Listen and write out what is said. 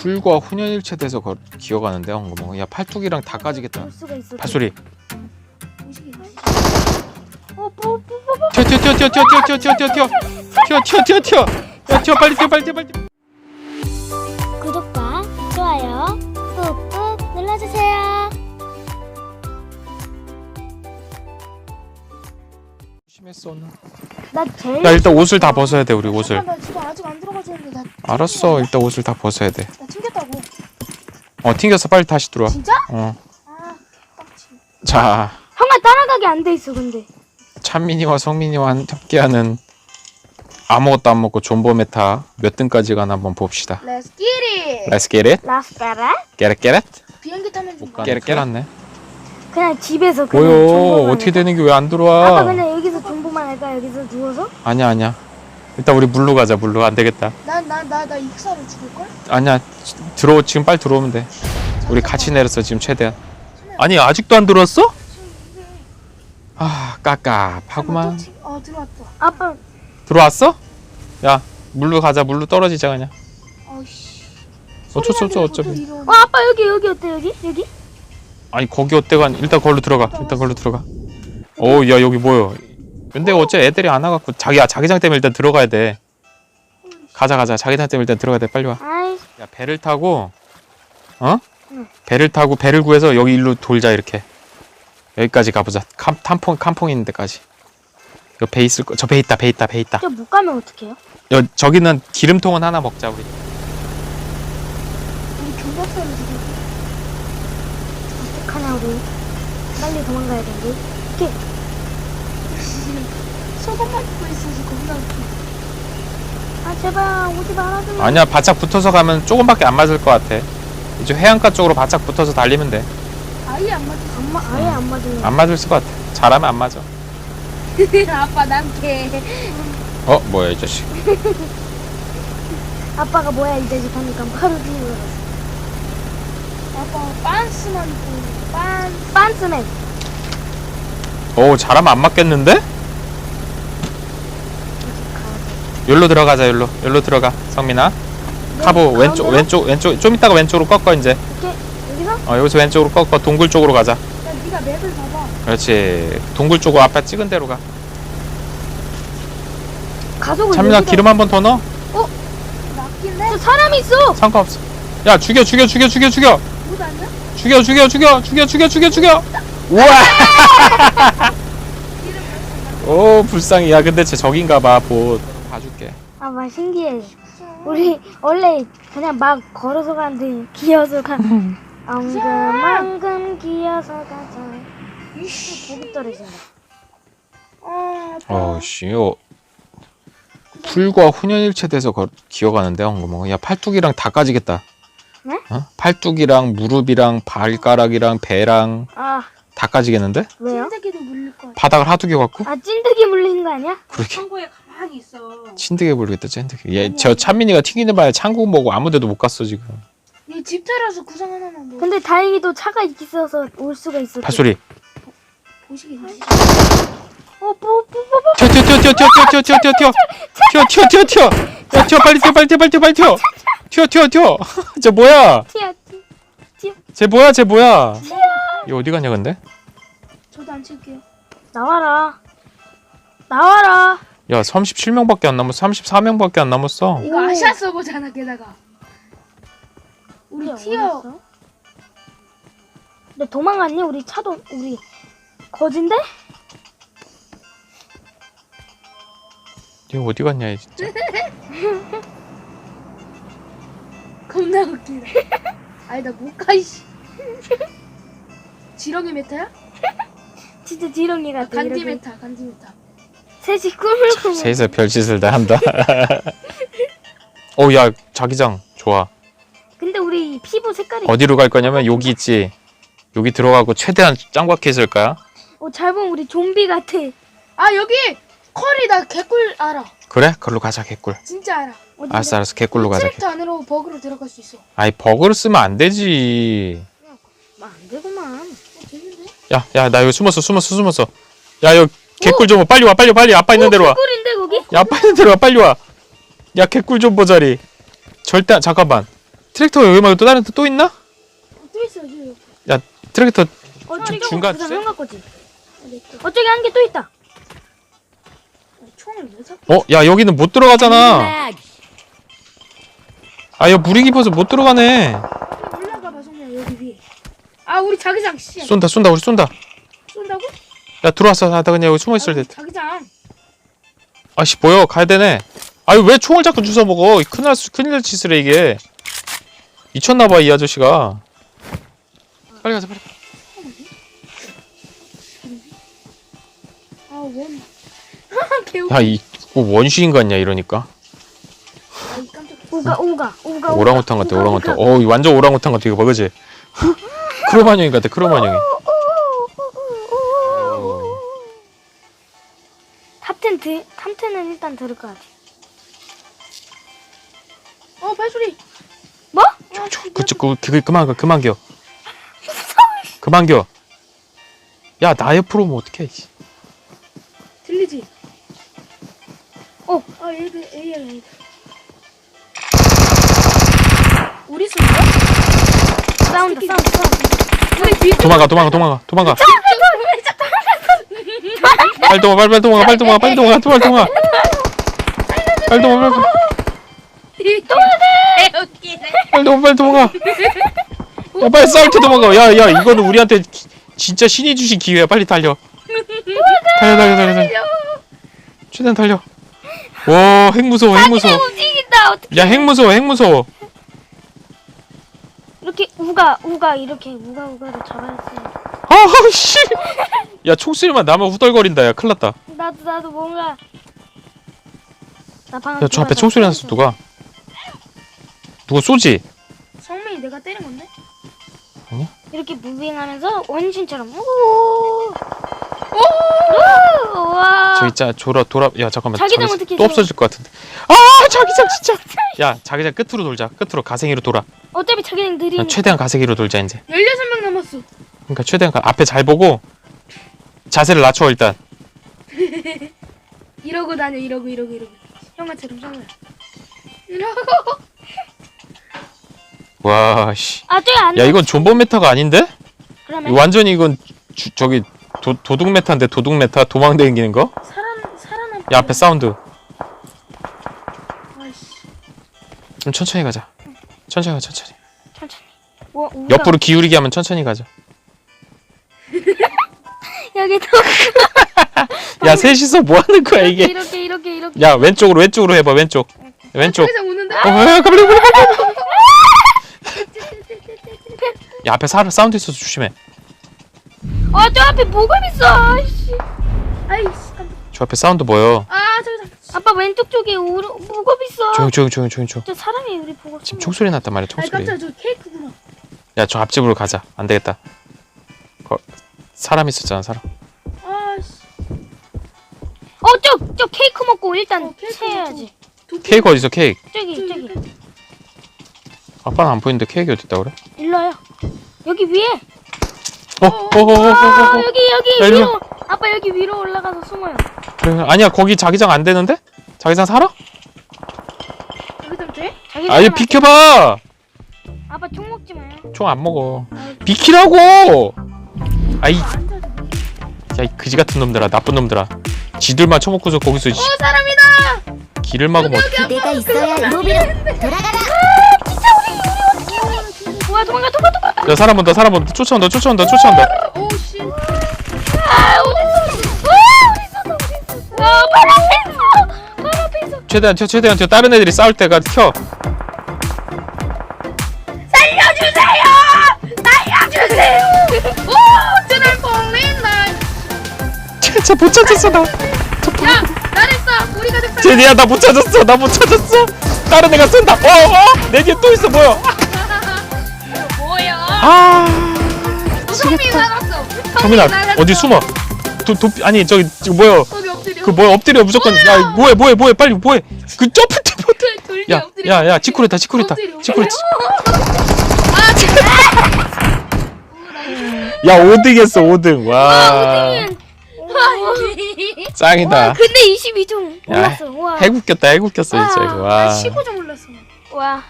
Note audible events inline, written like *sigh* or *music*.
풀과 혼연일체 돼서 거, 기어가는데 엉거머 야 팔뚝이랑 다 까지겠다 볼 수가 있어. 발소리. 어, 뭐, 뭐, 뭐, 뭐. 튀어 튀어 튀어 튀어 튀어 튀어 튀어 튀어 튀어 튀어 튀어 튀어 튀어 야 튀어 빨리 튀어 빨리 튀어 빨리 튀어 구독과 좋아요 꾹꾹 눌러주세요. 심했어 오늘 나 제일. 야 일단 옷을 다 벗어야 돼 우리 옷을 잠깐 나 지금 아직 안 들어가지 했는데 나 알았어 일단 옷을 다 벗어야 튕겼다고 튕겨서 빨리 다시 들어와. 진짜? 어자 아 빡치 형아 따라가게 안 돼 있어 근데. 찬민이와 성민이와 함께하는 아무것도 안 먹고 존버 메타 몇 등까지 가나 한번 봅시다. Let's get it. Let's get it. 라스카라? get it get it. 비행기 타면 좀 get it get it. 그냥 집에서 그냥 뭐요 존버만 어떻게 해. 되는 게 왜 안 아빠 들어와? 그냥 여기서 존버만 할까 여기서 누워서? 아니야 아니야 일단 우리 물로 가자 물로. 안 되겠다. 난나나나 익사를 죽일걸? 아니야. 지- 들어오 지금 빨리 들어오면 돼. 우리 같이 내렸어 지금 최대한. 아니 아직도 안 들어왔어? 아 깝깝하구만. 어 들어왔다. 아빠. 들어왔어? 야 물로 가자 물로 떨어지자 그냥. 어이씨. 어쩔 수 없어 어차피. 어 아빠 여기 여기 어때 여기? 여기? 아니 거기 어때가 일단 걸로 들어가 일단 걸로 들어가. 어야 여기 뭐여 근데 어째 애들이 안 와갖고 자기야 자기장 때문에 일단 들어가야 돼. 가자 가자. 자기장 때문에 일단 들어가야 돼. 빨리 와. 아이. 야 배를 타고 어? 응. 배를 타고 배를 구해서 여기 일로 돌자 이렇게. 여기까지 가보자. 캄, 탐퐁 캄퐁 있는 데까지. 이거 배 있을 거 저 배 있다 배 있다 배 있다. 저못 가면 어떡해요? 여, 저기는 기름통은 하나 먹자 우리. 우리 경박사를 지금 어떡하냐 우리? 빨리 도망가야 돼 우리 소금만 입고 있어서 겁나 웃겨 아 제발 오지 말아줘 아니야 바짝 붙어서 가면 조금밖에 안 맞을 것 같아. 이제 해안가 쪽으로 바짝 붙어서 달리면 돼. 안 아예 안 맞았어 안 마, 아예 안 맞으면 맞을 것 같아. 잘하면 안 맞아. *laughs* 아빠 남게 어 뭐야 이 자식. *laughs* 아빠가 뭐야 이 자식 하니까 바로 뒤로 아빠 빤스만 입고 빤 빤스맨. 오 잘하면 안 맞겠는데? 여기로 들어가자 여기로. 여기로 들어가 성민아. 카보 왼쪽 가운데로? 왼쪽 왼쪽 좀 이따가 왼쪽으로 꺾어 이제. 이렇게 여기서? 어 여기서 왼쪽으로 꺾어. 동굴 쪽으로 가자. 야, 네가 맵을 봐봐. 그렇지. 동굴 쪽으로 아빠 찍은 대로 가. 가속을 참민아 여기다- 기름 한 번 더 넣어. 맞긴 해저 사람 있어. 상관없어. 야 죽여 죽여 죽여 죽여 죽여. 못 아니야? 죽여 죽여 죽여 죽여 죽여 죽여 죽여. 우와. *laughs* 오 불쌍해 야. 근데 쟤 저긴가 봐봇 봐줄게. 아마 신기해. 우리 원래 그냥 막 걸어서 가는데 기어서 가. *laughs* 엉금 엉금 기어서 가자. 이씨. 보기 떨어진다. 어 어씨 어. 풀과 혼연일체 돼서 거, 기어가는데 엉거머 야 팔뚝이랑 다 까지겠다. 네? 어? 팔뚝이랑 무릎이랑 발가락이랑 배랑 아. 다 까지겠는데? 왜요? 찐득이도 물릴 거야 바닥을 하두개 갖고? 아 찐득이 물리는 거 아니야? 그렇게. 창고에 가만히 있어 찐득해 보이겠다 찐득해 얘저 찬민이가 튀기는 바에 창국 보고 아무 데도 못 갔어 지금 이 집터라서 구상 하나만 뭐 근데 다행히도 차가 있어서 올 수가 있어 발소리 어, 뽀뽀뽀뽀 튀어 튀어 튀어 튀어 튀어 튀어 튀어 튀어 튀어 튀어 튀어 튀어 야 튀어 빨리 튀어 빨리 튀어 빨리 튀어 빨리 튀어 튀어 튀어 튀어 쟤 뭐야 튀어 튀어 쟤 뭐야 쟤 뭐야 얘 어디 가냐 근데 저도 안 칠게요 나와라 나와라 야 37명밖에 안 남았어 34명밖에 안 남았어 이거 아시아 서버잖아 게다가 우리 티어? 근데 도망갔니? 우리 차도 우리 거진데? 얘 어디 갔냐 얘 진짜 *laughs* 겁나 웃기다 아니 나못 가 이씨 지렁이 메타야? 진짜 지렁이 같아 간지 이렇게. 메타 간지 메타 셋이 꿈을 꾸고 셋이서 별짓을 다 한다. *laughs* 어 야 자기장. 좋아. 근데 우리 피부 색깔이 어디로 갈 거냐면 여기 있지. 여기 들어가고 최대한 짱박해 있을 거야 어, 잘 보면 우리 좀비 같아. 아 여기 컬이 나 개꿀 알아. 그래? 그걸로 가자 개꿀. 진짜 알아. 어디 알았어 알았어. 개꿀로 가자 개. 트랙터 안으로 버그로 들어갈 수 있어. 어 아이 버그를 쓰면 안 되지. 안 되구만. 되는데? 야 야 나 여기 숨었어 숨었어 숨었어. 야 여기 개꿀 좀 봐. 빨리 와 빨리 빨리 아빠 있는 데로 와 꿀인데 거기? 야, 아빠 있는 데로 와 빨리 와 야 개꿀 좀 보자리 절대 안- 잠깐만 트랙터 여기 말고 또 다른 데또 있나? 또 있어 여기. 야 트랙터 어, 중- 저쪽 중간 쎄? 한가 거지. 어, 저기 한 개 또 있다. 아, 총을 왜 잡고? 어야 여기는 못 들어가잖아 아야 물이 깊어서 못 들어가네 올라가 봐 성민아 여기 위에. 아 우리 자기장 씨. 쏜다 쏜다 우리 쏜다 쏜다고? 야 들어왔어. 나 그냥 여기 숨어 있을 아, 우리 때 자기장. 아씨 뭐야? 가야 되네. 아유 왜 총을 자꾸 주워 먹어? 큰일 날 수- 큰일 날 짓을 해 이게. 미쳤나봐 이 아저씨가. 빨리 가자 빨리. 아 원. *laughs* 개우. 야이 원시인 같냐 이러니까. 오가, 오가, 오가. 오랑우탄 같아 오랑우탄. 어 완전 오랑우탄 같아 이거 봐 그지? *laughs* 크로마뇽 같아 크로마뇽이 일단 들을 것 같아. 어 발소리. 뭐? 아, 그치 그, 그 그만 가 그만 겨 그만 겨 야 나 옆으로 오면 어떡해 이씨. 들리지? 어. 아 얘들 AR AR. 우리 쏜다? 사운드, 사운드, 사운드. 우리 뒤. 도망가 도망가 도망가 도망가 빨리 도망가 빨리 도망가 빨리 도망가 빨리 도망가 빨리 도망가 빨리 도망가 빨리 도망가 빨리 도망가 야 빨리 싸울 때 도망가 야야 이거는 우리한테 기- 진짜 신이 주신 기회야. 빨리 달려. 달려 달려 달려 달려. 최대한 달려. 와핵 무서워 핵 무서워. 움직인다. 어떻게? 야핵 무서워 핵 무서워 이렇게 우가, 우가 이렇게 우가 우가를 잡아야 돼. 아 씨 야 총소리만 나면 후덜거린다 야 큰일 났다 나도 나도 뭔가. 나 방금. 야 저 앞에 총소리 나 났어 누가 누가 쏘지 성민이 내가 때린 건데? 이렇게 무빙하면서 원신처럼. 오. 오. 와. 저기 있자 돌아 돌아 야 잠깐만 자기장 자기- 어떻게 또 줘? 없어질 것 같은데 아 자기장 진짜 야 자기장 끝으로 돌자 끝으로 가생이로 돌아 어차피 자기는 느린. 최대한 가생이로 돌자 이제 16명 남았어. 그러니까 최대한 가, 앞에 잘 보고 자세를 낮춰 일단 *laughs* 이러고 다녀 이러고 이러고 이러고. 형아처럼 형아. 이러고. 와 씨 아 저기 안. 야 이건 존버 메타가 아닌데 그러면 완전히 이건 주, 저기 도, 도둑 메타인데 도둑 메타 도망다니는 거? 살아 살아남. 야 앞에 사운드 아이씨. 좀 천천히 가자 천천히 가 천천히 천천히. 뭐, 우가. 옆으로 기울이게 하면 천천히 가자 *laughs* 여기도 *laughs* 야 셋이서 뭐 하는 거야 이게 이렇게 이렇게 이렇게. 야 왼쪽으로 왼쪽으로 해 봐 왼쪽 왼쪽 자기장 오는데? 어, 야, 가버려. 야, 앞에 사, 사운드 있어서 조심해. 아 저 앞에 뭐가 있어. 아이씨. 아이씨. 저 앞에 사운드 뭐여? 아 자기장. 아빠 왼쪽 쪽에 우르 뭐가 있어. 조용, 조용, 조용, 조용, 조용. 저 사람이 우리 보고 지금. 총소리 났단 말이야, 총소리. 깜짝 저 케이크구나. 야, 저 앞집으로 가자. 안 되겠다. 거, 사람 있었잖아, 사람. 아씨. 어 저 저 케이크 먹고 일단 어, 케이크 채야지. 두 케이크 어딨어, 케이크? 저기 저기. 아빠는 안 보이는데 케이크 어딨다 그래? 일로요. 여기 위에. 어, 어, 어, 어, 어, 아 어, 어. 여기 여기 야, 일로 위로. 아빠 여기 위로 올라가서 숨어요. 그래, 아니야, 거기 자기장 안 되는데? 자기장 살아? 자기장 돼? 자기 아니, 비켜봐! 아빠 총 먹지 마요. 총 안 먹어. 비키라고! 아이, 야, 앉아줘. 이 그지 같은 놈들아, 나쁜 놈들아. 지들만 쳐먹고서 거기서 씨, 어 사람이다. 길을 막으면 어떡해. 내가 있어야 로비로 돌아가라. 뭐야 도망가 도망가 도망가. 야, 사람 온다, 사람 온다. 쫓아온다, 쫓아온다, 쫓아온다. 오 씨. 아 어딨어? 와 어딨어 어딨어? 와 바로 앞에 있어. 바로 앞에 있어. 최대한 튀어 최대한 튀어 다른 애들이 싸울 때가 켜 살려주세요. 살려주세요. 오 저를 poli나. 진짜 못 찾았어 나야 잘했어. 우리 가족 살. 제니야 나 못 찾았어 나 못 찾았어 다른 애가 쏜다 어어 내 뒤에 또 있어 뭐야? 아 성민 살았어. 정민아 살았어. 어디 숨어 도, 도 아니 저기 지금 뭐야 거기 엎드려. 그 뭐야 엎드려 무조건 야 뭐해 뭐해 뭐해 빨리 뭐해 그 점프 때 돌- 돌기 엎드려. 야야야 치쿠레타 치쿠레타 엎드려. 치쿠레타 아 진짜. 야 5등했어 5등 와 *laughs* 짱이다 근데 22점 야, 올랐어. 와. 해국 꼈어 진짜 이거 아, 와 15점 올랐어. 와.